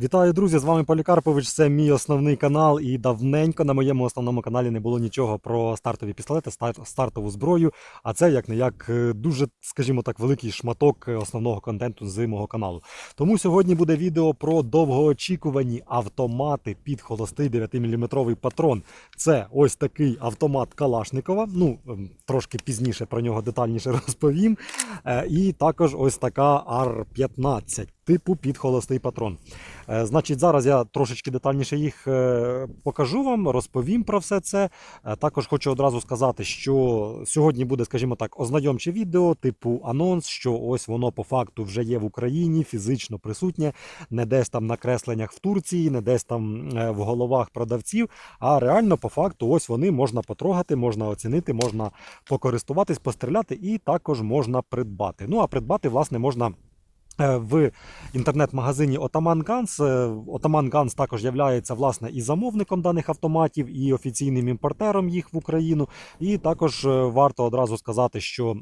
Вітаю, друзі! З вами Полікарпович. Це мій основний канал. І давненько на моєму основному каналі не було нічого про стартові пістолети, стартову зброю. А це як не як е, дуже, скажімо так, великий шматок основного контенту з мого каналу. Тому сьогодні буде відео про довгоочікувані автомати під холостий 9-мм патрон. Це ось такий автомат Калашникова. Ну ем, трошки пізніше про нього детальніше розповім. Е, І також ось така R15 типу під холостий патрон. Е, Значить, зараз я трошечки детальніше їх е, покажу вам, розповім про все це. Е, Також хочу одразу сказати, що сьогодні буде, скажімо так, ознайомче відео, типу анонс, що ось воно по факту вже є в Україні, фізично присутнє, не десь там на кресленнях в Турції, не десь там в головах продавців, а реально по факту ось вони можна потрогати, можна оцінити, можна покористуватись, постріляти і також можна придбати. Ну а придбати, власне, можна. Е, В інтернет-магазині Ottoman Guns. Е, Ottoman Guns також є власне і замовником даних автоматів, і офіційним імпортером їх в Україну. І також е, варто одразу сказати, що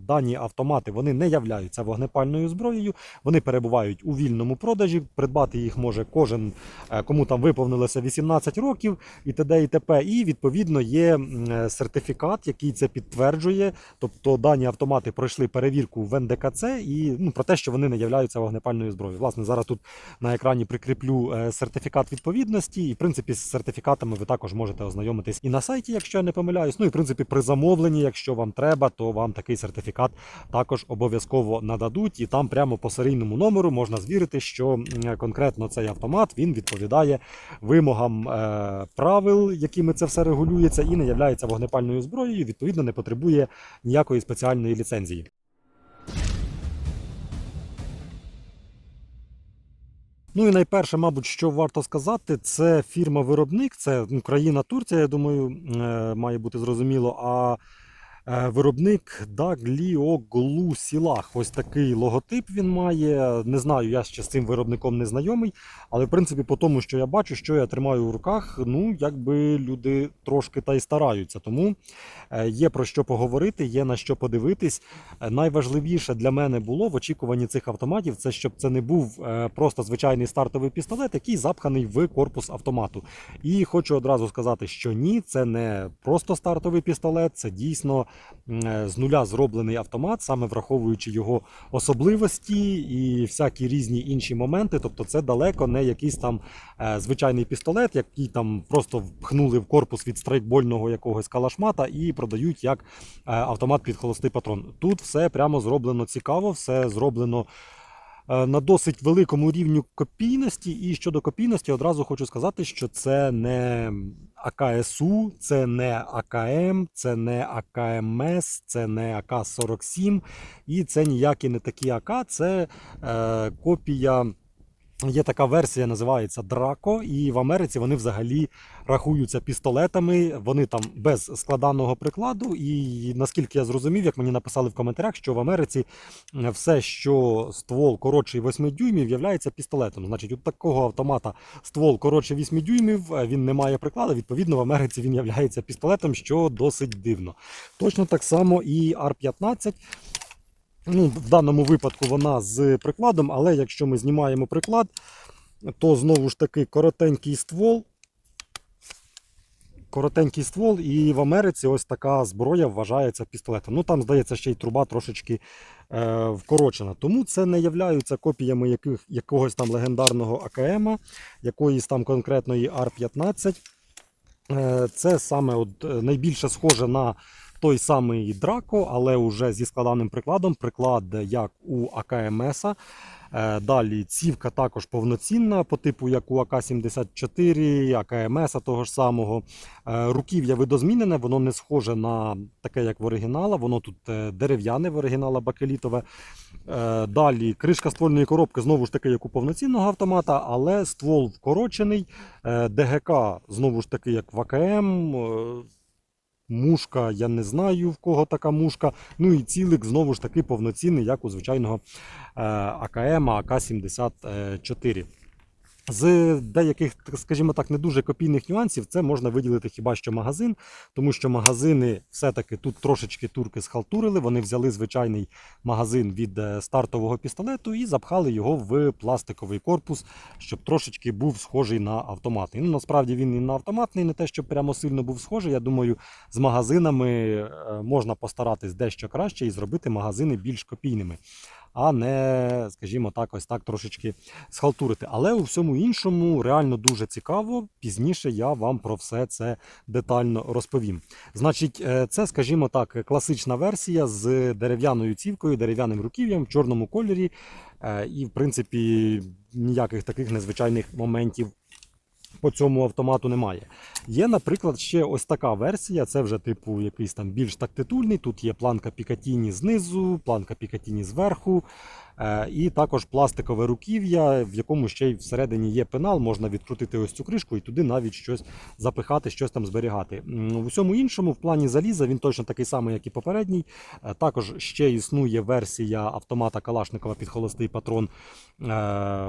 дані автомати вони не являються вогнепальною зброєю. Вони перебувають у вільному продажі. Придбати їх може кожен, кому там виповнилося 18 років, і т.д. і т.п. І відповідно є сертифікат, який це підтверджує. Тобто дані автомати пройшли перевірку в НДКЦ і ну, про те, що вони не являються вогнепальною зброєю. Власне, зараз тут на екрані прикріплю е, сертифікат відповідності, і в принципі з сертифікатами ви також можете ознайомитись і на сайті, якщо я не помиляюсь. Ну і в принципі при замовленні, якщо вам треба, то вам такий сертифікат також обов'язково нададуть, і там прямо по серійному номеру можна звірити, що конкретно цей автомат він відповідає вимогам е, правил, якими це все регулюється, і не являється вогнепальною зброєю. Відповідно, не потребує ніякої спеціальної ліцензії. Ну і найперше, мабуть, що варто сказати, це фірма-виробник, це Україна, Турція, я думаю, е, має бути зрозуміло. А виробник Daglioglou Сілах. Ось такий логотип він має. Не знаю, я ще з цим виробником не знайомий, але в принципі, по тому, що я бачу, що я тримаю в руках, ну якби люди трошки та й стараються. Тому е, є про що поговорити, є на що подивитись. Е, Найважливіше для мене було в очікуванні цих автоматів, це щоб це не був е, просто звичайний стартовий пістолет, який запханий в корпус автомату. І хочу одразу сказати, що ні, це не просто стартовий пістолет, це дійсно е, з нуля зроблений автомат, саме враховуючи його особливості і всякі різні інші моменти. Тобто, це далеко не якийсь там е, звичайний пістолет, який там просто впхнули в корпус від страйкбольного якогось калашмата і продають як е, автомат під холостий патрон. Тут все прямо зроблено цікаво, все зроблено. Е, На досить великому рівню копійності, і щодо копійності, одразу хочу сказати, що це не АКСУ, це не АКМ, це не АКМС, це не АК-47, і це ніякі не такі АК, це е, копія. Є така версія, називається Драко, і в Америці вони взагалі рахуються пістолетами. Вони там без складаного прикладу. І наскільки я зрозумів, як мені написали в коментарях, що в Америці е, все, що ствол коротший 8 дюймів, являється пістолетом. Значить, у такого автомата ствол коротше 8 дюймів, е, він не має прикладу. Відповідно, в Америці він являється пістолетом, що досить дивно. Точно так само і R15. Ну, в даному випадку вона з прикладом, але якщо ми знімаємо приклад, то знову ж таки коротенький ствол. Коротенький ствол, і в Америці ось така зброя вважається пістолетом. Ну там, здається, ще й труба трошечки е, вкорочена. Тому це не являються копіями яких, якогось там легендарного АКМ, якоїсь там конкретної R15. Е, це саме от, е, найбільше схоже на той самий Драко, але вже зі складаним прикладом. Приклад як у АКМС. Е, Далі цівка також повноцінна, по типу як у АК-74, АКМС того ж самого. Е, Руків'я видозмінене, воно не схоже на таке, як в оригінала. Воно тут е, дерев'яне в оригінала бакелітове. Далі кришка ствольної коробки знову ж таки, як у повноцінного автомата, але ствол вкорочений. ДГК знову ж таки, як в АКМ. Мушка, я не знаю в кого така мушка. Ну і цілик знову ж таки повноцінний, як у звичайного е, АКМ АК-74. З деяких, скажімо так, не дуже копійних нюансів це можна виділити хіба що магазин, тому що магазини все-таки тут трошечки турки схалтурили. Вони взяли звичайний магазин від е, стартового пістолету і запхали його в пластиковий корпус, щоб трошечки був схожий на автоматний. Ну насправді він і на автоматний, не те, щоб прямо сильно був схожий. Я думаю, з магазинами е, можна постаратись дещо краще і зробити магазини більш копійними. А не, скажімо так, ось так трошечки схалтурити. Але у всьому іншому реально дуже цікаво. Пізніше я вам про все це детально розповім. Значить, е, це, скажімо так, класична версія з дерев'яною цівкою, дерев'яним руків'ям в чорному кольорі. Е, І, в принципі, ніяких таких незвичайних моментів. По цьому автомату немає. Є, наприклад, ще ось така версія. Це вже типу якийсь там більш тактитульний. Тут є планка Пікатіні знизу, планка Пікатіні зверху. Е, І також пластикове руків'я, в якому ще й всередині є пенал, можна відкрутити ось цю кришку і туди навіть щось запихати, щось там зберігати. М, У всьому іншому, в плані заліза, він точно такий самий, як і попередній. Е, Також ще існує версія автомата Калашникова під холостий патрон е,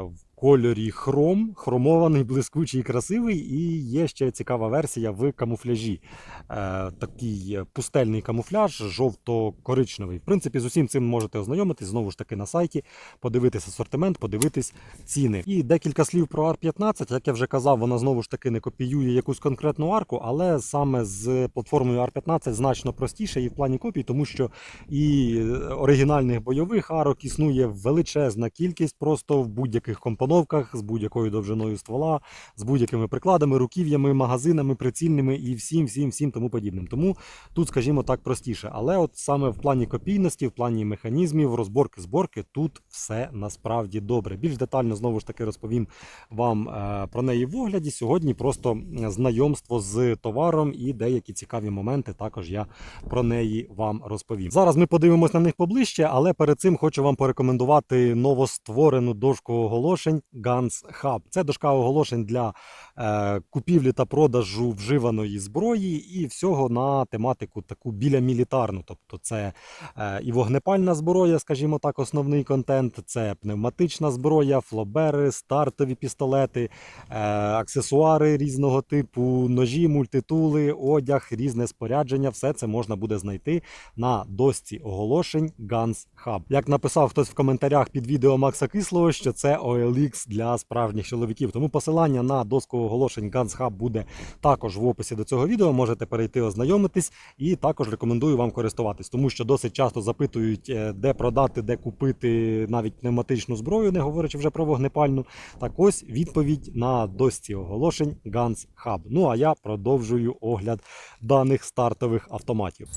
в кольорі хром, хромований, блискучий, красивий. І є ще цікава версія в камуфляжі. Е, Такий пустельний камуфляж, жовто-коричневий. В принципі, з усім цим можете ознайомитись знову ж таки на сайті, подивитись асортимент, подивитись ціни. І декілька слів про R15. Як я вже казав, вона знову ж таки не копіює якусь конкретну арку, але саме з платформою R15 значно простіше і в плані копій, тому що і оригінальних бойових арок існує величезна кількість просто в будь-яких компоновках з будь-якою довжиною ствола, з будь-якими прикладами, руків'ями, магазинами, прицільними і всім, всім, всім тому подібним. Тому тут, скажімо так, простіше. Але от саме в плані копійності, в плані механізмів, розборки, зборки, тут все насправді добре. Більш детально знову ж таки розповім вам е, про неї в огляді. Сьогодні просто знайомство з товаром і деякі цікаві моменти також я про неї вам розповім. Зараз ми подивимось на них поближче, але перед цим хочу вам порекомендувати новостворену дошку оголошень Guns Hub. Це дошка оголошень для е, купівлі та продажу вживаної зброї і всього на тематику таку біля мілітарну. Тобто це е, і вогнепальна зброя, скажімо так, основний контент, це пневматична зброя, флобери, стартові пістолети, е, аксесуари різного типу, ножі, мультитули, одяг, різне спорядження. Все це можна буде знайти на дошці оголошень Guns Hub. Як написав хтось в коментарях під відео Макса Кислого, що це OLX для справжніх чоловіків. Тому посилання на доску оголошень Guns Hub буде також в описі до цього відео. Можете перейти ознайомитись і також рекомендую вам користуватись, тому що досить часто запитують, е, де продати, де купити навіть пневматичну зброю, не говорячи вже про вогнепальну. Так ось відповідь на досці оголошень Guns Hub. Ну а я продовжую огляд даних стартових автоматів.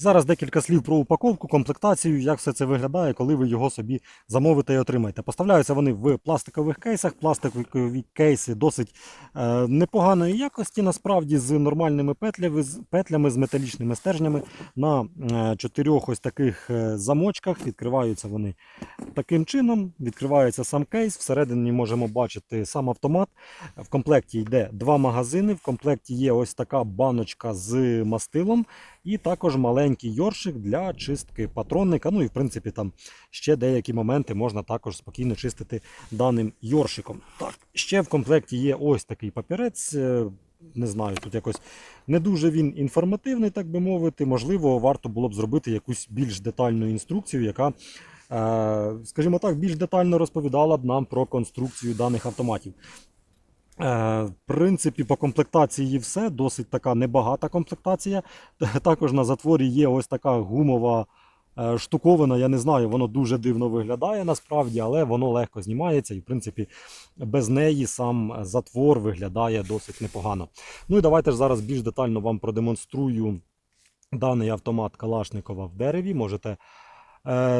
Зараз декілька слів про упаковку, комплектацію, як все це виглядає, коли ви його собі замовите і отримаєте. Поставляються вони в пластикових кейсах. Пластикові кейси досить е, непоганої якості, насправді, з нормальними петлями, з петлями, з металічними стержнями на е, чотирьох ось таких е, замочках. Відкриваються вони таким чином. Відкривається сам кейс. Всередині можемо бачити сам автомат. В комплекті йде два магазини. В комплекті є ось така баночка з мастилом. І також маленький йоршик для чистки патронника. Ну і в принципі там ще деякі моменти можна також спокійно чистити даним йоршиком. Так, ще в комплекті є ось такий папірець. е, Не знаю, тут якось не дуже він інформативний, так би мовити. Можливо, варто було б зробити якусь більш детальну інструкцію, яка, е, скажімо так, більш детально розповідала б нам про конструкцію даних автоматів. Е, В принципі, по комплектації все, досить така небагата комплектація. Також на затворі є ось така гумова е, штуковина. Я не знаю, воно дуже дивно виглядає насправді, але воно легко знімається і, в принципі, без неї сам затвор виглядає досить непогано. Ну і давайте ж зараз більш детально вам продемонструю даний автомат Калашникова в дереві. Можете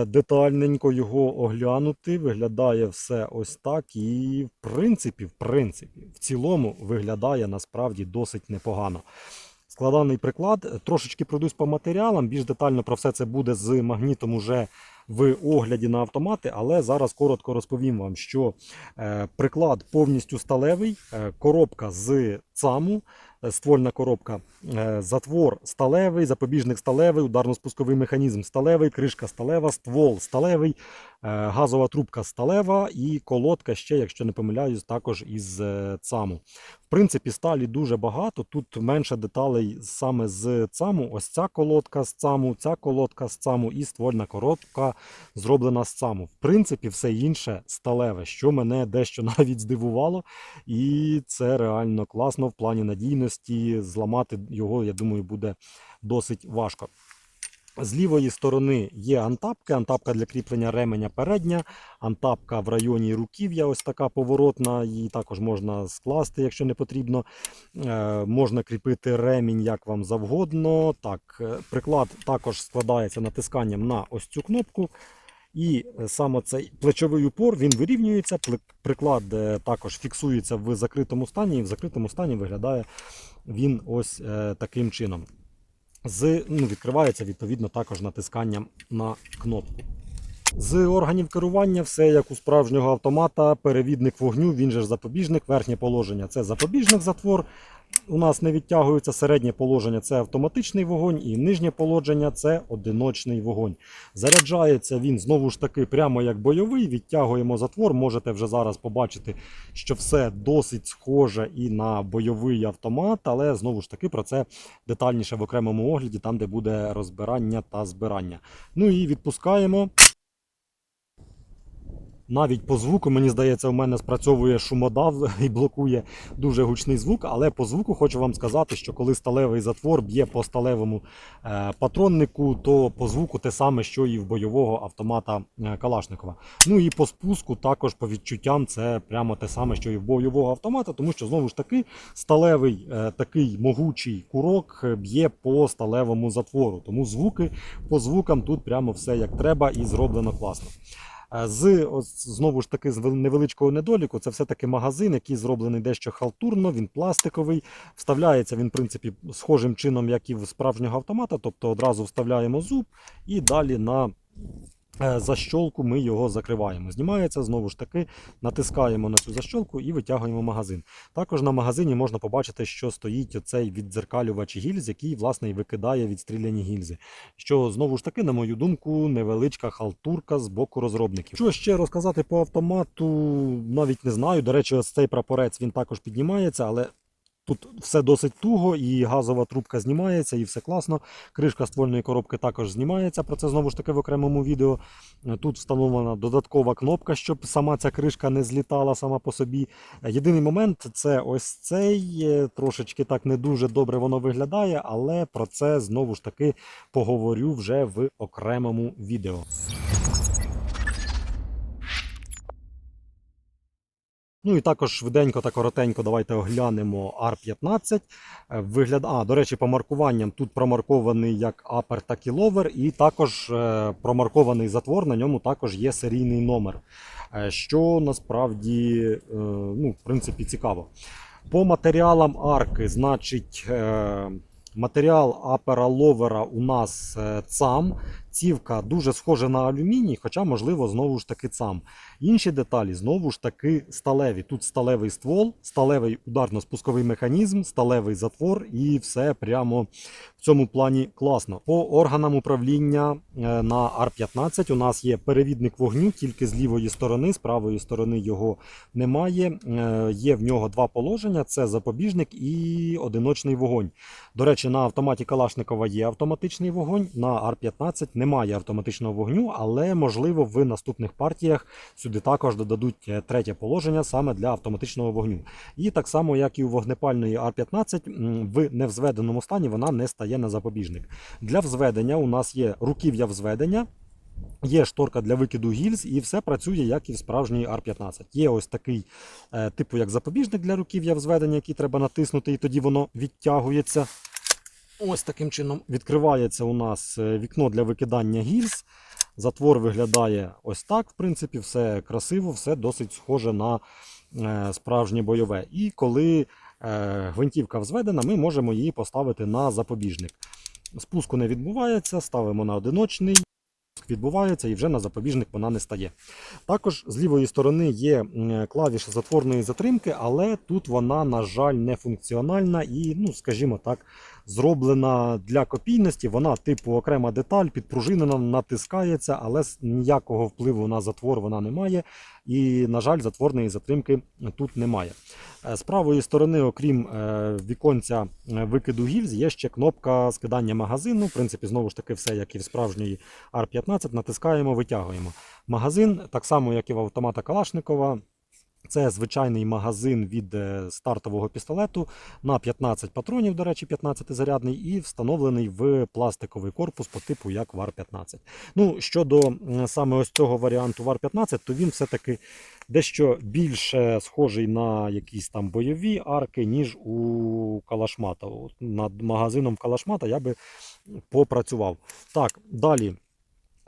детальненько його оглянути. Виглядає все ось так. І в принципі, в принципі, в цілому виглядає насправді досить непогано. Складаний приклад. Трошечки пройдусь по матеріалам. Більш детально про все це буде з магнітом уже в огляді на автомати, але зараз коротко розповім вам, що е, приклад повністю сталевий, е, коробка з ЦАМу, е, ствольна коробка, е, затвор сталевий, запобіжник сталевий, ударно-спусковий механізм сталевий, кришка сталева, ствол сталевий, е, газова трубка сталева і колодка ще, якщо не помиляюсь, також із е, ЦАМу. В принципі, сталі дуже багато. Тут менше деталей саме з ЦАМу. Ось ця колодка з ЦАМу, ця колодка з ЦАМу і ствольна коробка зроблена з ЦАМу. В принципі, все інше сталеве, що мене дещо навіть здивувало. І це реально класно в плані надійності. Зламати його, я думаю, буде досить важко. З лівої сторони є антапки, антапка для кріплення ременя передня, антапка в районі руків'я, ось така поворотна, її також можна скласти, якщо не потрібно. Е, можна кріпити ремінь як вам завгодно. Так, е, приклад також складається натисканням на ось цю кнопку. І е, саме цей плечовий упор він вирівнюється. Приклад е, також фіксується в закритому стані, і в закритому стані виглядає він ось е, таким чином. З, ну, відкривається відповідно також натисканням на кнопку. З органів керування все як у справжнього автомата, перевідник вогню, він же ж запобіжник, верхнє положення це запобіжник затвор. У нас не відтягується середнє положення це автоматичний вогонь, і нижнє положення це одиночний вогонь. Заряджається він знову ж таки прямо як бойовий. Відтягуємо затвор. Можете вже зараз побачити, що все досить схоже і на бойовий автомат, але знову ж таки про це детальніше в окремому огляді, там де буде розбирання та збирання. Ну і відпускаємо. Навіть по звуку, мені здається, у мене спрацьовує шумодав і блокує дуже гучний звук. Але по звуку хочу вам сказати, що коли сталевий затвор б'є по сталевому е, патроннику, то по звуку те саме, що і в бойового автомата е, Калашникова. Ну і по спуску також по відчуттям це прямо те саме, що і в бойового автомата, тому що знову ж таки сталевий е, такий могучий курок б'є по сталевому затвору. Тому звуки по звукам тут прямо все як треба і зроблено класно. З знову ж таки з невеличкого недоліку, це все-таки магазин, який зроблений дещо халтурно, він пластиковий. Вставляється він, в принципі, схожим чином, як і в справжнього автомата. Тобто одразу вставляємо зуб і далі на защолку ми його закриваємо. Знімається знову ж таки, натискаємо на цю защолку і витягуємо магазин. Також на магазині можна побачити, що стоїть оцей віддзеркалювач гільз, який власне і викидає відстріляні гільзи. Що знову ж таки, на мою думку, невеличка халтурка з боку розробників. Що ще розказати по автомату, навіть не знаю. До речі, ось цей прапорець він також піднімається, але. Тут все досить туго, і газова трубка знімається, і все класно. Кришка ствольної коробки також знімається. Про це знову ж таки в окремому відео. Тут встановлена додаткова кнопка, щоб сама ця кришка не злітала сама по собі. Єдиний момент це ось цей. е, Трошечки так не дуже добре воно виглядає, але про це знову ж таки поговорю вже в окремому відео. Ну і також швиденько та коротенько давайте оглянемо R15. Е, Вигляд... А, до речі, по маркуванням тут промаркований як апер, так і ловер, і також е, промаркований затвор, на ньому також є серійний номер, е, що насправді ну, в принципі, цікаво. По матеріалам арки, значить, матеріал апера ловера у нас ЦАМ. Цівка дуже схожа на алюміній, хоча, можливо, знову ж таки ЦАМ. Інші деталі знову ж таки сталеві. Тут сталевий ствол, сталевий ударно-спусковий механізм, сталевий затвор, і все прямо в цьому плані класно. По органам управління е, на R15 у нас є перевідник вогню тільки з лівої сторони, з правої сторони його немає. Е, Є в нього два положення: це запобіжник і одиночний вогонь. До речі, на автоматі Калашникова є автоматичний вогонь, на R15 немає автоматичного вогню, але можливо в наступних партіях сюди також додадуть е, третє положення саме для автоматичного вогню. І так само, як і у вогнепальної R15, в невзведеному стані вона не стає на запобіжник. Для взведення у нас є руків'я взведення. Є шторка для викиду гільз, і все працює, як і в справжній R15. Є ось такий, е, типу, як запобіжник для руків'я взведення, який треба натиснути, і тоді воно відтягується. Ось таким чином відкривається у нас е, вікно для викидання гільз. Затвор виглядає ось так. В принципі, все красиво, все досить схоже на е, справжнє бойове. І коли е, гвинтівка взведена, ми можемо її поставити на запобіжник. Спуску не відбувається, ставимо на одиночний. Відбувається і вже на запобіжник вона не стає. Також з лівої сторони є клавіша затворної затримки, але тут вона, на жаль, не функціональна і, ну, скажімо так, зроблена для копійності. Вона типу окрема деталь, підпружинена, натискається, але ніякого впливу на затвор вона не має. І, на жаль, затворної затримки тут немає. Е, З правої сторони, окрім е, віконця е, викиду гільз, є ще кнопка скидання магазину. В принципі, знову ж таки, все як і в справжній R15. Натискаємо, витягуємо. Магазин, так само, як і в автомата Калашникова. Це звичайний магазин від е, стартового пістолету на 15 патронів, до речі, 15 зарядний, і встановлений в пластиковий корпус по типу як вар 15. Ну, щодо саме ось цього варіанту вар 15, то він все-таки дещо більше схожий на якісь там бойові арки, ніж у Калашмата. От Над магазином Калашмата я би попрацював. Так, далі.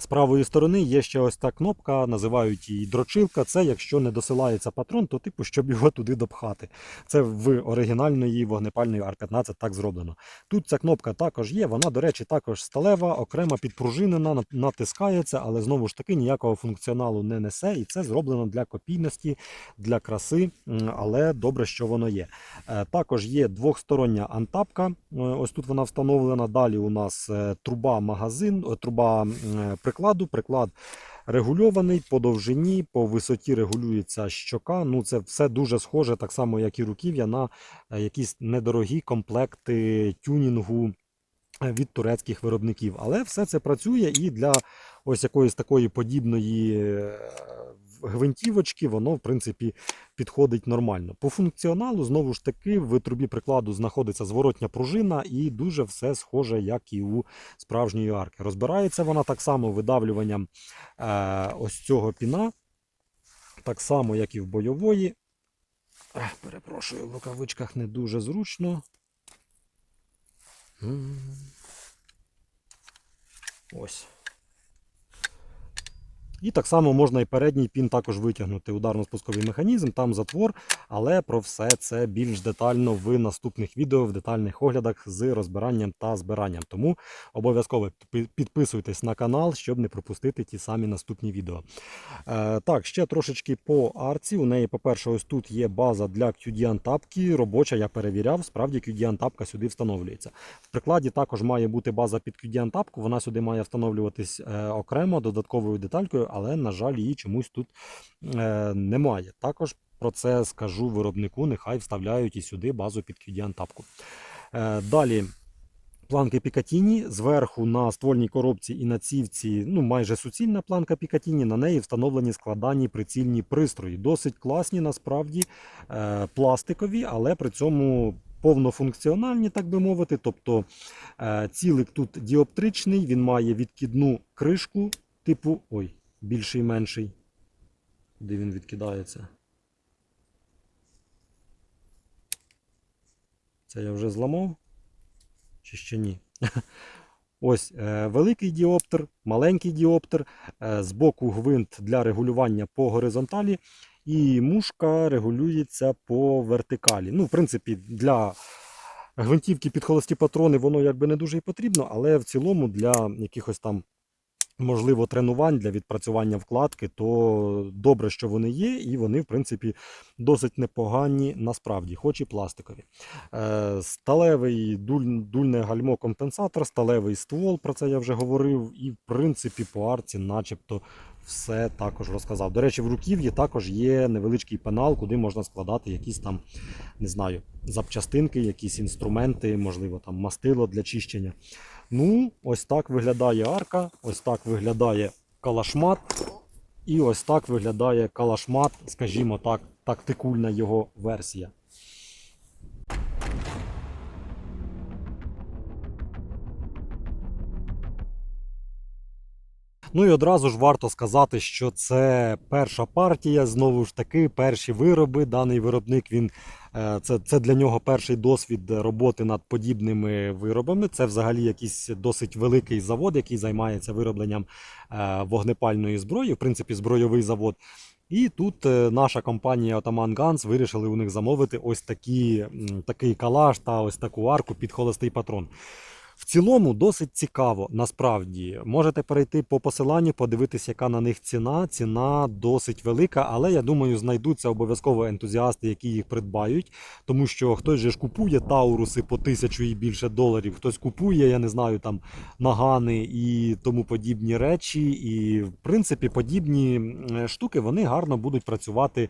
З правої сторони є ще ось та кнопка, називають її дрочилка. Це якщо не досилається патрон, то типу, щоб його туди допхати. Це в оригінальної вогнепальної R15 так зроблено. Тут ця кнопка також є, вона, до речі, також сталева, окремо підпружинена, натискається, але знову ж таки ніякого функціоналу не несе. І це зроблено для копійності, для краси, але добре, що воно є. Е, Також є двохстороння антапка. Е, Ось тут вона встановлена. Далі у нас е, труба магазин, труба прикладу. Приклад регульований по довжині, по висоті регулюється щока. Ну це все дуже схоже, так само як і руків'я, на е, якісь недорогі комплекти тюнінгу е, від турецьких виробників. Але все це працює і для ось якоїсь такої подібної е, гвинтівочки, воно в принципі підходить нормально. По функціоналу, знову ж таки, в трубі прикладу знаходиться зворотня пружина, і дуже все схоже, як і у справжньої арки. Розбирається вона так само видавлюванням е, ось цього піна, так само, як і в бойової. Ех, перепрошую, в рукавичках не дуже зручно. Ось. І так само можна і передній пін також витягнути ударно-спусковий механізм, там затвор, але про все це більш детально в наступних відео, в детальних оглядах з розбиранням та збиранням. Тому обов'язково підписуйтесь на канал, щоб не пропустити ті самі наступні відео. Е, так, ще трошечки по арці. У неї, по-перше, ось тут є база для QD-антапки. Робоча, я перевіряв, справді QD-антапка сюди встановлюється. В прикладі також має бути база під QD-антапку, вона сюди має встановлюватись е, окремо додатковою деталькою, але, на жаль, її чомусь тут е, немає. Також про це скажу виробнику, нехай вставляють і сюди базу під QD-антапку. Е, далі. Планки Пікатіні зверху на ствольній коробці і на цівці, ну майже суцільна планка Пікатіні, на неї встановлені складані прицільні пристрої. Досить класні, насправді, е, пластикові, але при цьому повнофункціональні, так би мовити. Тобто е, цілик тут діоптричний, він має відкидну кришку, типу, ой, більший менший. Де він відкидається? Це я вже зламав? Чи ще ні? Ось е, великий діоптер, маленький діоптер, е, збоку гвинт для регулювання по горизонталі, і мушка регулюється по вертикалі. Ну, в принципі, для гвинтівки під холості патрони воно якби не дуже і потрібно, але в цілому для якихось там можливо, тренувань для відпрацювання вкладки, то добре, що вони є, і вони, в принципі, досить непогані насправді, хоч і пластикові. Е, Сталевий дуль, дульне гальмо компенсатор, сталевий ствол, про це я вже говорив, і в принципі по арці начебто все також розказав. До речі, в руків'ї також є невеличкий пенал, куди можна складати якісь там, не знаю, запчастинки, якісь інструменти, можливо, там мастило для чищення. Ну, ось так виглядає арка, ось так виглядає калашмат, і ось так виглядає калашмат, скажімо так, тактикульна його версія. Ну і одразу ж варто сказати, що це перша партія, знову ж таки, перші вироби. Даний виробник він е, це, це для нього перший досвід роботи над подібними виробами. Це взагалі якийсь досить великий завод, який займається виробленням е, вогнепальної зброї, в принципі, збройовий завод. І тут е, наша компанія Ottoman Guns вирішили у них замовити ось такі, такий калаш та ось таку арку під холостий патрон. В цілому досить цікаво, насправді. Можете перейти по посиланню, подивитися, яка на них ціна. Ціна досить велика, але я думаю, знайдуться обов'язково ентузіасти, які їх придбають. Тому що хтось же ж купує тауруси по тисячу і більше доларів, хтось купує, я не знаю, там нагани і тому подібні речі. І в принципі, подібні штуки вони гарно будуть працювати.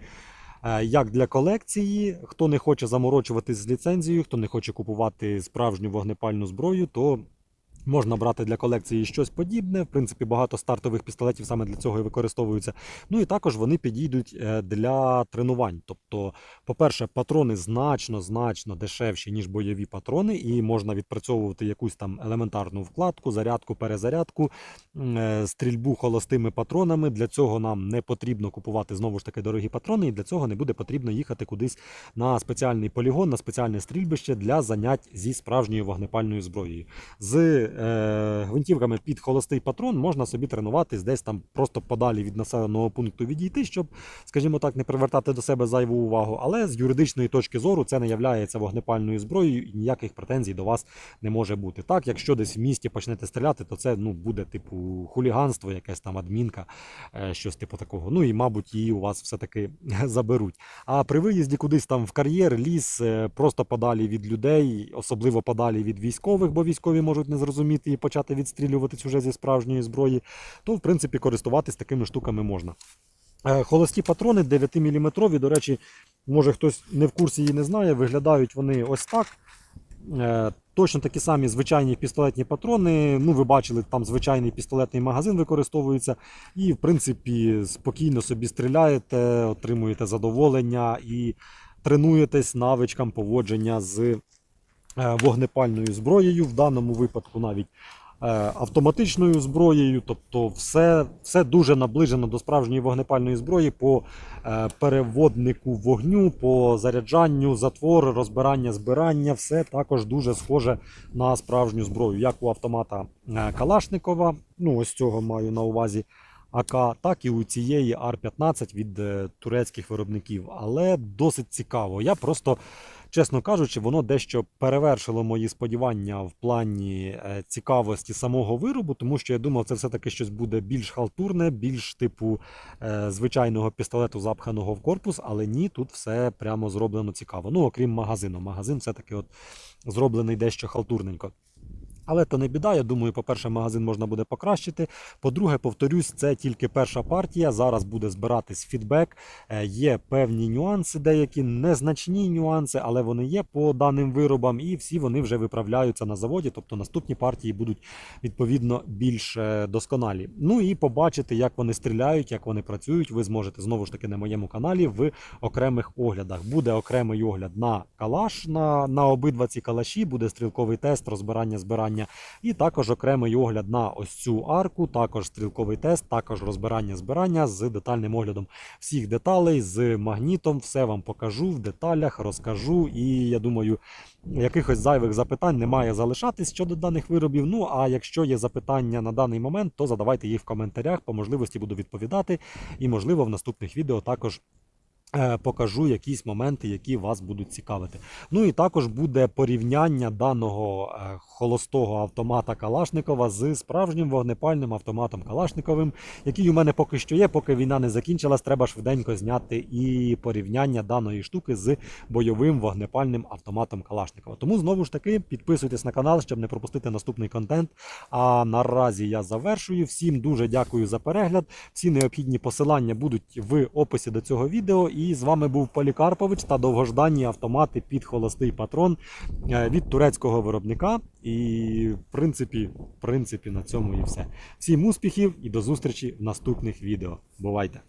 Е, Як для колекції, хто не хоче заморочуватись з ліцензією, хто не хоче купувати справжню вогнепальну зброю, то можна брати для колекції щось подібне. В принципі, багато стартових пістолетів саме для цього і використовуються. Ну і також вони підійдуть е, для тренувань. Тобто, по-перше, патрони значно значно дешевші, ніж бойові патрони, і можна відпрацьовувати якусь там елементарну вкладку, зарядку, перезарядку, е, стрільбу холостими патронами. Для цього нам не потрібно купувати знову ж таки дорогі патрони, і для цього не буде потрібно їхати кудись на спеціальний полігон, на спеціальне стрільбище для занять зі справжньою вогнепальною зброєю. З е, гвинтівками під холостий патрон можна собі тренуватись десь там просто подалі від населеного пункту відійти, щоб, скажімо так, не привертати до себе зайву увагу. Але з юридичної точки зору це не являється вогнепальною зброєю і ніяких претензій до вас не може бути. Так, якщо десь в місті почнете стріляти, то це ну, буде типу хуліганство, якась там адмінка, е, щось типу такого. Ну і, мабуть, її у вас все-таки заберуть. А при виїзді кудись там в кар'єр, ліс, е, просто подалі від людей, особливо подалі від військових, бо військові можуть не зрозуміти і почати відстрілюватись уже зі справжньої зброї, то в принципі користуватись такими штуками можна. Е, Холості патрони 9-мм, до речі, може хтось не в курсі і не знає, виглядають вони ось так. Е, Точно такі самі звичайні пістолетні патрони. Ну, ви бачили, там звичайний пістолетний магазин використовується. І, в принципі, спокійно собі стріляєте, отримуєте задоволення і тренуєтесь навичкам поводження з вогнепальною зброєю. В даному випадку навіть е, автоматичною зброєю. Тобто, все, все дуже наближено до справжньої вогнепальної зброї по е, переводнику вогню, по заряджанню, затвор, розбирання, збирання. Все також дуже схоже на справжню зброю, як у автомата е, Калашникова. Ну, ось цього маю на увазі. АК, так і у цієї Ар-15 від е, турецьких виробників. Але досить цікаво. Я просто, чесно кажучи, воно дещо перевершило мої сподівання в плані е, цікавості самого виробу, тому що я думав, це все-таки щось буде більш халтурне, більш типу е, звичайного пістолету, запханого в корпус, але ні, тут все прямо зроблено цікаво. Ну, окрім магазину. Магазин все-таки от зроблений дещо халтурненько. Але то не біда. Я думаю, по-перше, магазин можна буде покращити. По-друге, повторюсь, це тільки перша партія. Зараз буде збиратись фідбек. Е, Є певні нюанси, деякі незначні нюанси, але вони є по даним виробам, і всі вони вже виправляються на заводі. Тобто наступні партії будуть відповідно більш е, досконалі. Ну і побачити, як вони стріляють, як вони працюють. Ви зможете знову ж таки на моєму каналі в окремих оглядах. Буде окремий огляд на калаш, на, на обидва ці калаші, буде стрілковий тест, розбирання, збирання, і також окремий огляд на ось цю арку, також стрілковий тест, також розбирання, збирання з детальним оглядом всіх деталей, з магнітом. Все вам покажу в деталях, розкажу. І я думаю, якихось зайвих запитань не має залишатись щодо даних виробів. Ну а якщо є запитання на даний момент, то задавайте їх в коментарях. По можливості буду відповідати. І можливо в наступних відео також. Е, Покажу якісь моменти, які вас будуть цікавити. Ну і також буде порівняння даного е, холостого автомата Калашникова з справжнім вогнепальним автоматом Калашниковим, який у мене поки що є, поки війна не закінчилась. Треба швиденько зняти і порівняння даної штуки з бойовим вогнепальним автоматом Калашникова. Тому знову ж таки підписуйтесь на канал, щоб не пропустити наступний контент. А наразі я завершую. Всім дуже дякую за перегляд. Всі необхідні посилання будуть в описі до цього відео. І з вами був Полікарпович та довгожданні автомати під холостий патрон е, від турецького виробника. І в принципі, в принципі, на цьому і все. Всім успіхів і до зустрічі в наступних відео. Бувайте!